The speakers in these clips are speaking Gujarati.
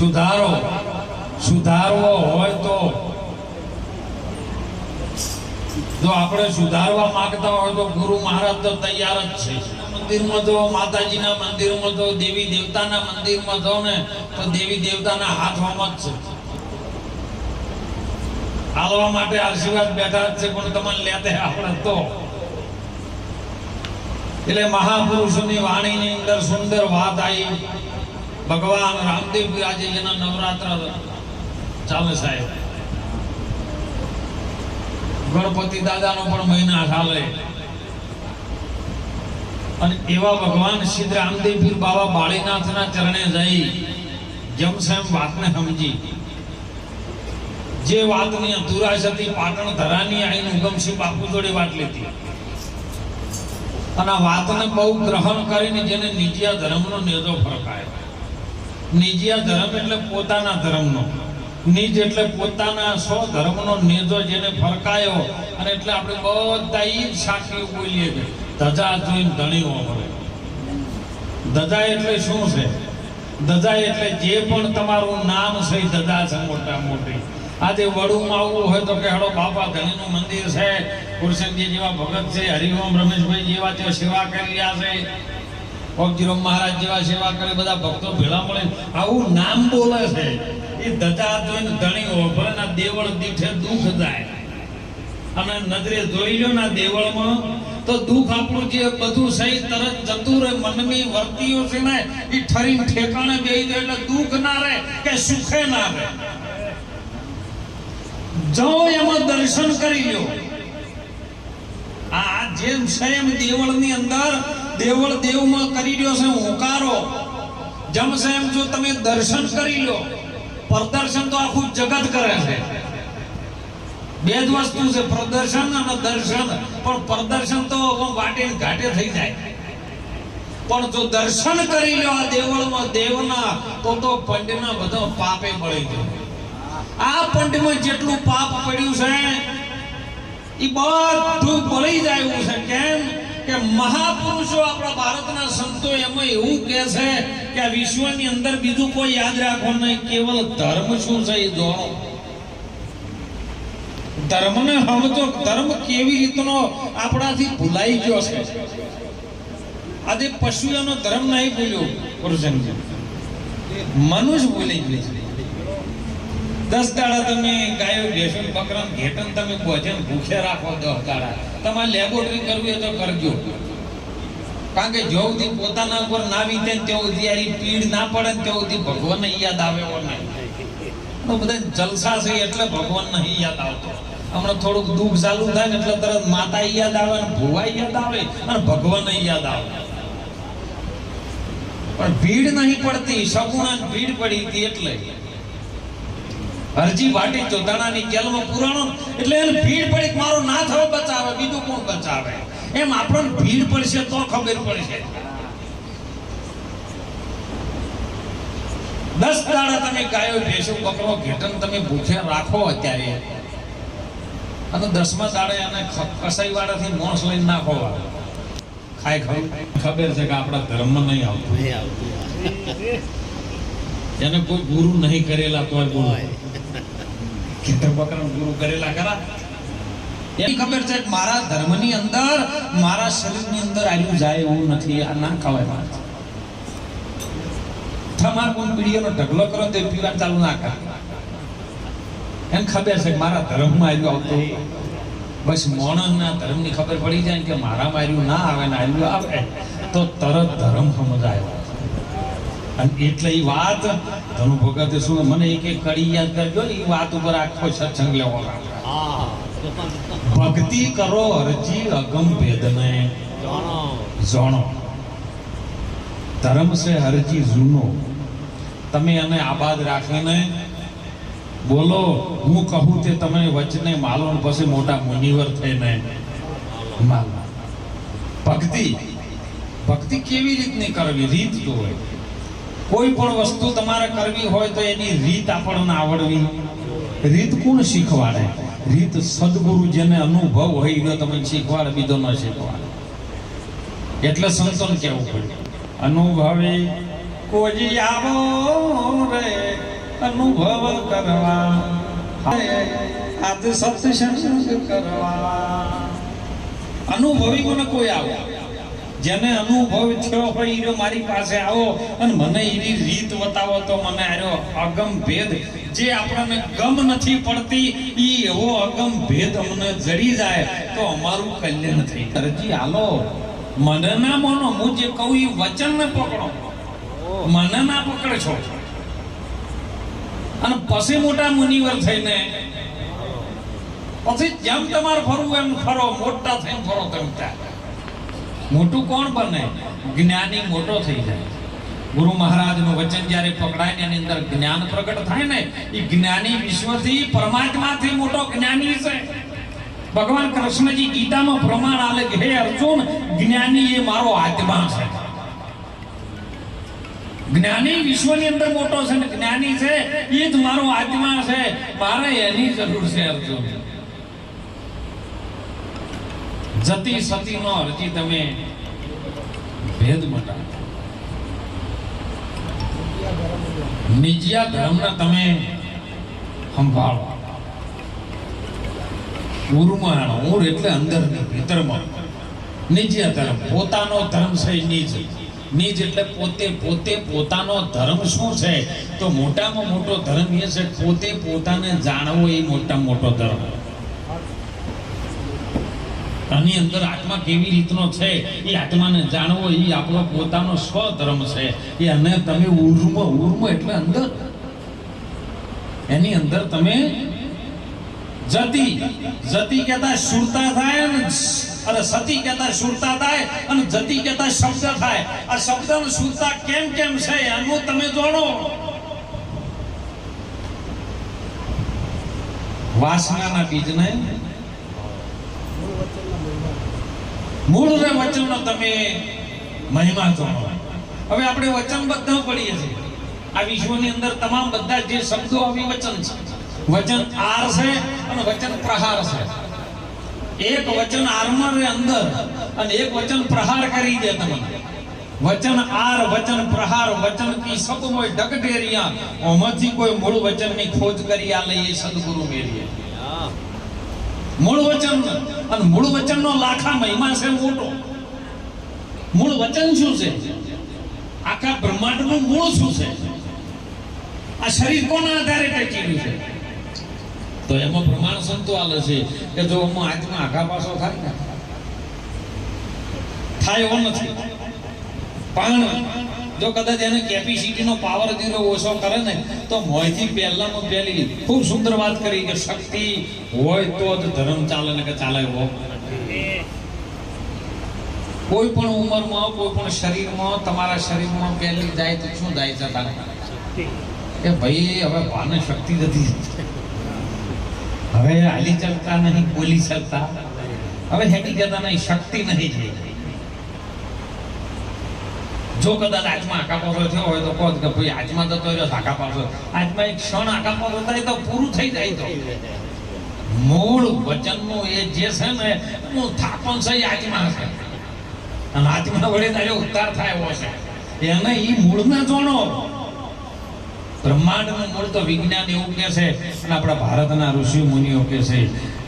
સુધારો. સુધારવો હોય તો જો આપણે સુધારવા માંગતા હોય તો ગુરુ મહારાજ તો તૈયાર જ છે. મંદિરમાં જો માતાજીના મંદિરમાં જો, દેવી દેવતાના મંદિરમાં જો ને, તો દેવી દેવતાના હાથમાં જ છે. હાલવા માટે આશીર્વાદ બેઠા જ છે, પણ તમને લેતે આપણે તો. એટલે મહાપુરુષોની વાણીની અંદર સુંદર વાત આવી. ભગવાન રામદેવ આજે જેના નવરાત્ર ચાલે સાહેબ. ગણપતિ દાદાનો પણ મહિના ચાલે. અને એવા ભગવાન સિદ્ધ રામદેવ બાબા બાળીનાથના ચરણે જઈ સેમ વાતને સમજી. જે વાતની અધુરાશ હતી પાટણ ધરાની આઈને ઉગમસિંહ બાપુ જોડે વાત લીધી. અને વાતને બહુ ગ્રહણ કરીને જેને નિજિયા ધર્મનો નેજો ફરકાયો. નિજિયા ધર્મ એટલે પોતાના ધર્મનો. નિજ એટલે પોતાના સો ધર્મનો નેજો જેને ફરકાયો અને એટલે આપણે બધા એ જ સાક્ષીઓ બોલીએ છીએ. ધજા જોઈને ધણી મળે ધજા એટલે શું છે? ધજા એટલે જે પણ તમારું નામ છે ધજા છે મોટા મોટી આજે વડુમાં આવવું હોય તો કે હેડો બાપા, ધણીનું મંદિર છે. કુરસનજી જેવા ભગત છે, હરિઓમ રમેશભાઈ જેવા તે સેવા કરી રહ્યા છે. પગજીરો મહારાજ જેવા સેવા કરે, બધા ભક્તો ભેળા મળે. આવું નામ બોલે છે. એ ધજા જોઈને ધણી ઓભરે ના દેવળ દીઠે દુઃખ જાય અને નજરે જોઈ લો ના દેવળમાં, તો દુઃખ આપણું જે બધું સહી તરત જતું રહે, મનની વર્તીઓ છે ને, એ ઠરીને ઠેકાણે બેહી જાય એટલે દુઃખ ના રહે કે સુખે ના રહે. જાઓ એમાં દર્શન કરી લ્યો. આ જેમ સ્વયં દેવળની અંદર દેવળ દેવમાં કરી રહ્યો છે, હોકારો. જમશે એમ જો તમે દર્શન કરી લો. પ્રદર્શન તો આખું જગત કરે છે. બે જ વસ્તુ છે, પ્રદર્શન અને દર્શન. પણ પ્રદર્શન તો વાટે ઘાટે થઈ જાય. પણ જો દર્શન કરી લો આ દેવળમાં દેવના, તો તો પંડના બધો પાપે મળી ગયો. આ પંડમાં જેટલું પાપ પડ્યું છે, એ બધું ભળી જાય છે. કેમ? કે મહાપુરુષો આપણા ભારતના સંતો એમાં એવું કહે છે કે વિશ્વની અંદર બીજું કોઈ યાદ રાખો નહીં, કેવલ ધર્મ શું છે એ જોડો ધર્મને સમજો ધર્મ કેવી રીતનો આપણાથી ભૂલાઈ ગયો છે. આજે પશુઓનો ધર્મ નહીં ભૂલ્યો પુરુષનજી મનુષ્ય ભૂલી ગયો છે. દસ દાડા તમે ગાયો, ભેંસો, બકરા, ઘેટન તમે ભોજન ભૂખે રાખો દસ દાડા. તમારે લેબોરેટરી કરવી તો કરજો. કારણ કે જો સુધી પોતાના ઉપર ના વીતે ત્યાં સુધી યાર પીડ ના પડે ત્યાં સુધી ભગવાન યાદ આવે એવો નહીં. બધા જલસા છે એટલે ભગવાન નહીં યાદ આવતો. હમણાં થોડુંક દુઃખ ચાલુ થાય ને એટલે તરત માતા યાદ આવે અને ભુવા યાદ આવે અને ભગવાન યાદ આવે. પણ ભીડ નહીં પડતી સગુણા ભીડ પડી હતી એટલે. અરજી વાટી ચોતાણાની જેલમાં પુરાણો. એટલે એને ભીડ પડી મારો નાથ હવે બચાવે બીજું કોણ બચાવે? એમ આપણને ભીડ પડશે તો ખબર પડશે. દસ દાડા તમે ગાયો ભેંસો બકરો ઘેટન તમે ભૂખ્યા રાખો અત્યારે. અને દસમા દાડે એને કસાઈ વાળાથી મોણસ લઈને નાખો. ખાય ખરું. ખબર છે કે આપણા ધર્મ નહીં આવતું. એને કોઈ ગુરુ નહીં કરેલા તોય બોલો. ખેતર બકરા ગુરુ કરેલા ખરા. એની ખબર છે મારા ધર્મની અંદર, મારા શરીરની અંદર આયલું જાય એવું નથી. આ ના ખવાય મારે તમાર કોઈ પીડીઓનો ઢગલો કરો તો પીવાનું ચાલુ ના કરે. એમ ખબર છે મારા ધર્મમાં આવ્યું આવતું બસ મોણસના ધર્મની ખબર પડી જાય કે મારા આયલું ના આવે ને આવ્યું આવે, તો તરત ધર્મ સમજાય. અને એટલે એ વાત ધનુ ભગતે શું મને એક એક કડી યાદ કરજો એ વાત ઉપર આખો સત્સંગ લેવો ભક્તિ કરો અરજી અગમ ભેદને. જાણો. ધર્મ છે હરજી જૂનો. તમે એને આબાદ રાખીને બોલો, હું કહું તે તમે વચને માલો પછી મોટા મુનિવર થઈને માલો. ભક્તિ. ભક્તિ કેવી રીતની કરવી? રીત હોય. કોઈ પણ વસ્તુ તમારે કરવી હોય તો એની રીત આપણને આવડવી. રીત કોણ શીખવાડે? રીત સદગુરુ જેને અનુભવ હોય એનો તમે શીખવાડે બીજો ન શીખવાડે. એટલે સંતોન કેવું પડે. અનુભવી કોઈ આવો રે, અનુભવ કરવા. આજ સત્સંગ કરવા. અનુભવી મને કોઈ આવે? જેને અનુભવ થયો હોય ઈરો મારી પાસે આવો અને મને એની રીત બતાવો તો મને આર્યો અગમ ભેદ. જે આપણને ગમ નથી પડતી, ઈ એવો અગમ ભેદ અમને જડી જાય તો અમારું કલ્યાણ થઈ કરજી હાલો મને ના માનો, હું જે કહું એ વચન ને પકડો. મને ના પકડશો. અને પછી મોટા મુનિવર થઈને, પછી જેમ તમારે ફરવું એમ ફરો, મોટા થઈને ફરો તમે ત્યાં મોટું કોણ બને? જ્ઞાની મોટો થઈ જાય. ગુરુ મહારાજનું વચન જ્યારે પકડાય ને એની અંદર જ્ઞાન પ્રગટ થાય ને એ જ્ઞાની વિશ્વથી, પરમાત્માથી મોટો જ્ઞાની છે. ભગવાન કૃષ્ણજી ગીતામાં પ્રમાણ આલે કે, હે અર્જુન, જ્ઞાની એ મારો આત્મા છે. જ્ઞાની વિશ્વની અંદર મોટો છે ને જ્ઞાની છે, એ જ મારો આત્મા છે. મારે એની જરૂર છે, અર્જુન. જતી સતી નો હજી તમે ભેદ મટાવો નિજિયા ધર્મના તમે સંભાળો. ઉર્માણ, ઉર એટલે અંદરની ભીતરમાં. નિજિયા ધર્મ પોતાનો ધર્મ છે નિજ. નિજ એટલે પોતે પોતે પોતાનો ધર્મ શું છે? તો મોટામાં મોટો ધર્મ એ છે પોતે પોતાને જાણવો એ મોટામાં મોટો ધર્મ. આની અંદર આત્મા કેવી રીતનો છે, એ આત્માને જાણવો, એ આપણો પોતાનો સ્વધર્મ છે. એ અને તમે ઉર્મ ઉર્મ એટલે અંદર. એની અંદર તમે જતી જતી કહેતા સુરતા થાય અને અને સતી કહેતા સુરતા થાય અને જતી કહેતા શબ્દ થાય. આ શબ્દ સુરતા કેમ કેમ છે, એનું તમે જાણો. વાસનાના બીજને મૂળ ને વચનનો તમે મહિમા જાણો હવે આપણે વચન બધા પડીએ છીએ. આ વિશ્વની અંદર તમામ બધા જે શબ્દો આવી વચન છે. વચન આર છે અને વચન પ્રહાર છે. એક વચન આરમાં રે અંદર અને એક વચન પ્રહાર કરી દે તમને. વચન આર, વચન પ્રહાર, વચન કી સબ મોય ડગડેરિયા ઓમાંથી કોઈ મૂળ વચનની ખોજ કરી આ લઈએ સદગુરુ મેરીએ મૂળ વચન અને મૂળ વચનનો લાખા મહિમા છે મોટો મૂળ વચન શું છે? આખા બ્રહ્માંડનું મૂળ શું છે? આ શરીર કોના આધારે ટકેલું છે? તો એમાં પ્રમાણ સંતો આલે છે કે જો હું આજમાં આઘા પાછો થાય ને, થાય એવો નથી. પણ જો કદાચ એને કેપેસિટીનો પાવર ધીરો ઓછો કરે ને, તો મોયથી પહેલામાં પહેલી ખૂબ સુંદર વાત કરી કે શક્તિ હોય તો જ ધર્મ ચાલે ને કે ચાલે હો. કોઈ પણ ઉંમરમાં, કોઈ પણ શરીરમાં, તમારા શરીરમાં પહેલી જાય તો શું જાય છે તારે? કે ભાઈ, હવે ભાને શક્તિ નથી. હવે હાલી ચાલતા નહીં, બોલી ચાલતા. હવે હેડી જતા નહીં, શક્તિ નહીં થઈ જો કદાચ આજમાં આકા પાસો થયો હોય તો કહો કે ભાઈ આજમાં જતો રહ્યો આકા પાસો આજમાં એક ક્ષણ આકા પાસો થાય તો પૂરું થઈ જાય તો. મૂળ વચનનું એ જે છે ને, એનું થાપણ છે આજમાં છે અને આજમાં વડે તારે ઉત્તાર થાય એવો છે. એને ઈ મૂળને જોણો. બ્રહ્માંડનું મૂળ તો વિજ્ઞાન એવું કે છે, અને આપણા ભારતના ઋષિ મુનિઓ કે છે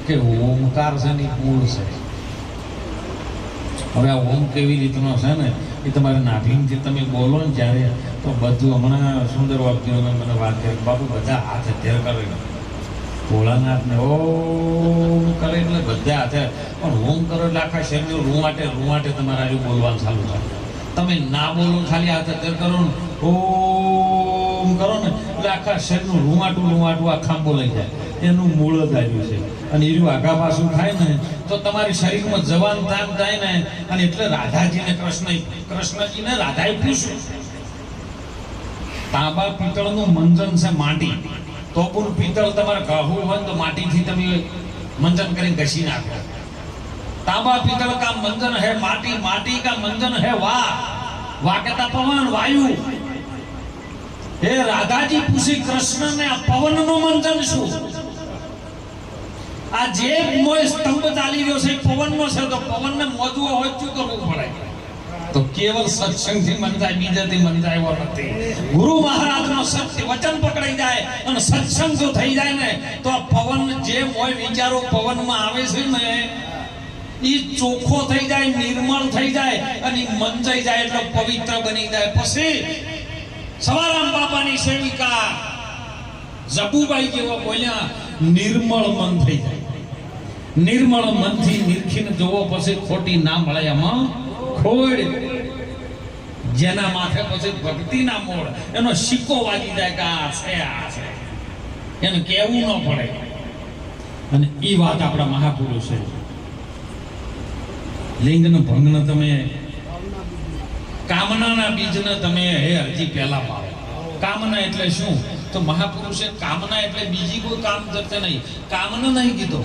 કે ઓમકાર છે ને મૂળ છે. હવે આ ઓમ કેવી રીતનો છે ને એ તમારે નાભીનથી તમે બોલો ને જ્યારે, તો બધું હમણાં સુંદર વાક્યોને મને વાત કરી બાપુ બધા હાથ અત્યારે કરે ભોળાનાથ ને ઓમ કરે એટલે બધા હાથે. પણ ઓમ કરો એટલે આખા શરીર રૂવાટે રૂવાટે તમારે આજુ બોલવાનું ચાલુ થાય. તમે ના બોલો ખાલી હાથ અત્યારે કરો ને, ઓમ કરો ને, એટલે આખા શરીરનું રૂમાટું રૂમાટું આખા બોલાઈ જાય. એનું મૂળ જ આવ્યું છે. અને એનું આગા પાછું થાય ને, તો તમારી શરીરમાં જવાન તામ થાય ને, અને એટલે રાધાજીને કૃષ્ણ કૃષ્ણજીને રાધાએ પૂછ્યું. તાંબા પિત્તળનું મંજન છે માટી. તો પણ પિત્તળ તમારે કહું હોય તો માટીથી તમે મંજન કરીને ઘસી નાખો. તાંબા પિત્તળ કા મંજન હે માટી માટી કા મંજન હે વાહ કહેતા પવન, વાયુ. હે રાધાજી પૂછી કૃષ્ણને આ પવનનું મંજન શું? આ જે મોય સ્તંભ ચાલી રહ્યો છે પવનનો છે, તો પવનને મોજવો હોય શું કરવું પડે? તો કેવલ સત્સંગથી મન જાય બીજાથી મન જાય એવો નથી. ગુરુ મહારાજનો સત્ય વચન પકડાઈ જાય અને સત્સંગ જો થઈ જાય ને, તો આ પવન જે મોય વિચારો પવનમાં આવે છે ને, એ ચોખ્ખો થઈ જાય, નિર્મળ થઈ જાય અને મન થઈ જાય એટલે પવિત્ર બની જાય. પછી સવારામ બાપાની સેવિકા જબુભાઈ જેવો બોલ્યા, નિર્મળ મન થઈ જાય. નિર્મળ મનથી નિરખીને જોવો પછી ખોટી ના મળે એમાં ખોડ. જેના માથે પછી ભક્તિના મોડ. એનો સિક્કો વાગી જાય કે આ છે આ છે. એને કહેવું ન પડે. અને એ વાત આપણા મહાપુરુષે લિંગનો ભંગનો તમે કામનાના બીજને તમે હે હજી પહેલા પાડો. કામના એટલે શું? તો મહાપુરુષે કામના એટલે બીજી કોઈ કામ કરતે નહીં. કામનો નહીં કીધો.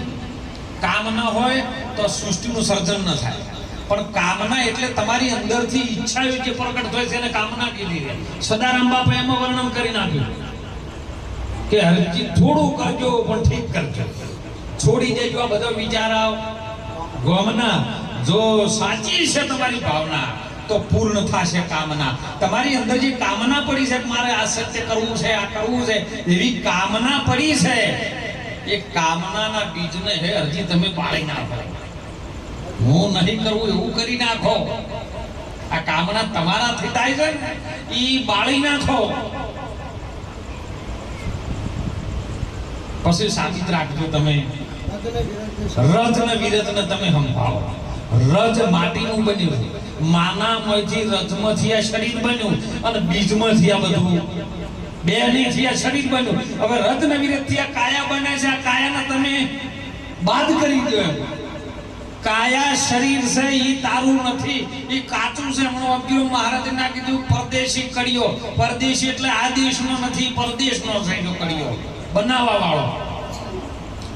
કામના હોય તો સૃષ્ટિનું સર્જન ન થાય. પણ કામના એટલે તમારી અંદરથી ઈચ્છાઓ જે પ્રગટ થાય છે એને કામના કીધી છે. સદારામ બાપા એમાં વર્ણન કરી નાખ્યું કે હરજી થોડું કરજો, પણ ઠીક કરજો. છોડી દેજો આ બધો વિચારાવ ગમના, જો સાચી છે તમારી ભાવના, તો પૂર્ણ થશે કામના. તમારી અંદર જે કામના પડી છે મારે આ સત્ય કરવું છે, આ કરવું છે, એવી કામના પડી છે એ કામનાના બીજને હે હજી તમે બાળી નાખો. હું નહીં કરવું એવું કરી નાખો. આ કામના તમારાથી થાય છે ઈ બાળી નાખો. પછી સાબિત રાખજો તમે. રજ ને વિરત ને તમે સંભાળો. રજ માટીનું બન્યું. માના માંથી રજમાંથી આ શરીર બન્યું અને બીજમાંથી આ બધું. બેથી આ શરીર બન્યું. હવે રત્ન ને વિરત આ કાયા બને છે. આ કાયાને તમે બાદ કરી દો એમ. કાયા શરીર છે, ઈ તારું નથી. ઈ કાચું છે. હમણાં અબ્દુલ મહારાજ ના કીધું, પરદેશી કડિયો પરદેશી એટલે આ દેશનો નથી, પરદેશનો છે એનો કડિયો બનાવવા વાળો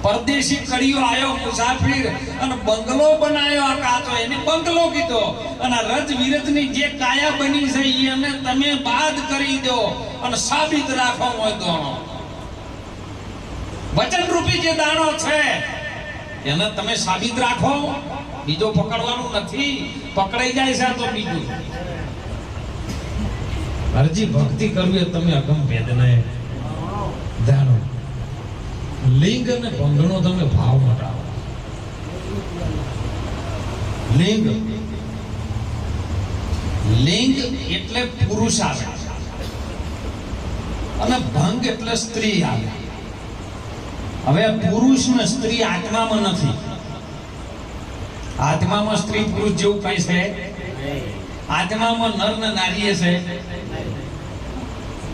પરદેશી કડીઓ આવ્યો મુસાફિર, અને બંગલો બનાવ્યો આ કાચો, એને બંગલો કીધો. અને રજ વિરજની જે કાયા બની છે એને તમે બાદ કરી દો અને સાબિત રાખો હોય દોણો વચન રૂપી જે દાણો છે, એને તમે સાબિત રાખો. બીજો પકડવાનું નથી. પકડાઈ જાય છે તો બીજું. હરજી ભક્તિ કરવી તમે અગમ જાણો લિંગ અને બંધણો તમે ભાવ મટાવો લિંગ. લિંગ એટલે પુરુષ આવે. અને ભંગ એટલે સ્ત્રી આવે. હવે પુરુષ ને સ્ત્રી આત્મામાં નથી. આત્મામાં સ્ત્રી પુરુષ જેવું કઈ છે? આત્મામાં નર ને નારી છે.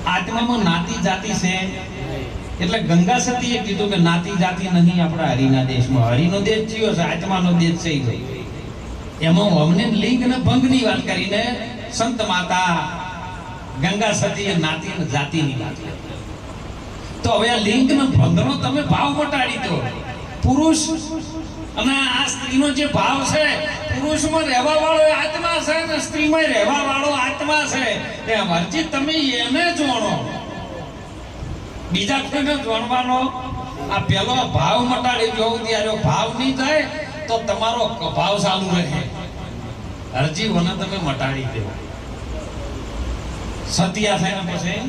આત્મામાં નાતી જાતિ છે. એટલે ગંગા સતીએ કીધું કે નાતી જાતિ નહીં આપણા હરિના દેશમાં. હરિનો દેશ થયો છે, આત્માનો દેશ થઈ ગયો એમાં અમને લિંગ ને ભંગની વાત કરીને સંત માતા ગંગા સતીએ નાતી અને જાતિની વાત તો હવે આ લિંગ ને ભંગનો તમે ભાવ મટાડી દો. પુરુષ અને આ સ્ત્રીનો જે ભાવ છે, પુરુષમાં રહેવા વાળો આત્મા છે અને સ્ત્રીમાં રહેવા વાળો આત્મા છે. એ વર્જિત તમે એને જોણો. બીજા કોઈને જોડવાનો આ પેલો ભાવ મટાડી જો ત્યારે ભાવ નહીં થાય, તો તમારો ભાવ ચાલુ રહે. અરજી વને તમે મટાડી દેવો સત્યા થયા પછી?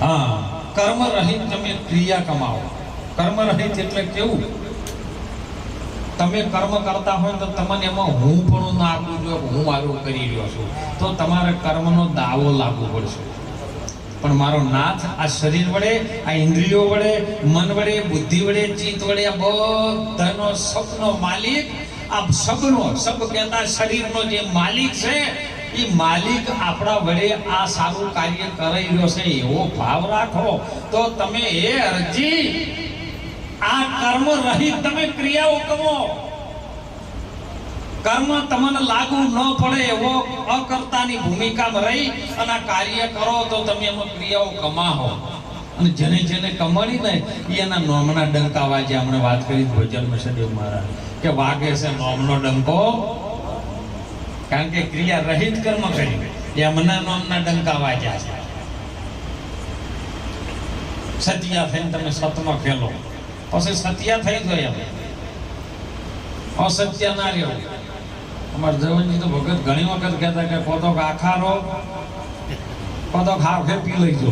હા કર્મ રહિત તમે ક્રિયા કમાવો. કર્મ રહિત એટલે કેવું? તમે કર્મ કરતા હોય તો તમને એમાં હું પણ ના આપવું જોઈએ હું આવું કરી રહ્યો છું. તો તમારે કર્મનો દાવો લાગવો પડશે. પણ મારો નાથ આ શરીર વડે, આ ઇન્દ્રિયો વડે, મન વડે, બુદ્ધિ વડે, ચિત્ત વડે, આ બધાનો સબનો માલિક, આ સબનો, સબ કહેતા શરીરનો જે માલિક છે, એ માલિક આપણા વડે આ સારું કાર્ય કરી રહ્યો છે, એવો ભાવ રાખો. તો તમે એ અરજી, આ કર્મ રહિત તમે ક્રિયાઓ કરો. કર્મ તમને લાગુ ન પડે એવો અકર્તાની ભૂમિકામાં રહી અને આ કાર્ય કરો તો તમે એમાં ક્રિયાઓ કમાવો અને જેને જેને કમાણી ને એના નોમના ડંકા વાગે આપણે વાત કરી ભોજન સદેવ મહારાજ. કે વાગે છે નોમનો ડંકો. કારણ કે ક્રિયા રહિત કર્મ કરી. એમના નોમના ડંકા વાજ્યા છે. સતિયા થઈને તમે સતમાં ખેલો. પછી સત્યા થઈ ગયો એમ. અસત્ય ના રહ્યો અમારા જવનજી તો ભગત ઘણી વખત કહેતા કે પોતો આખા પોતો ખાવ પી લઈ જો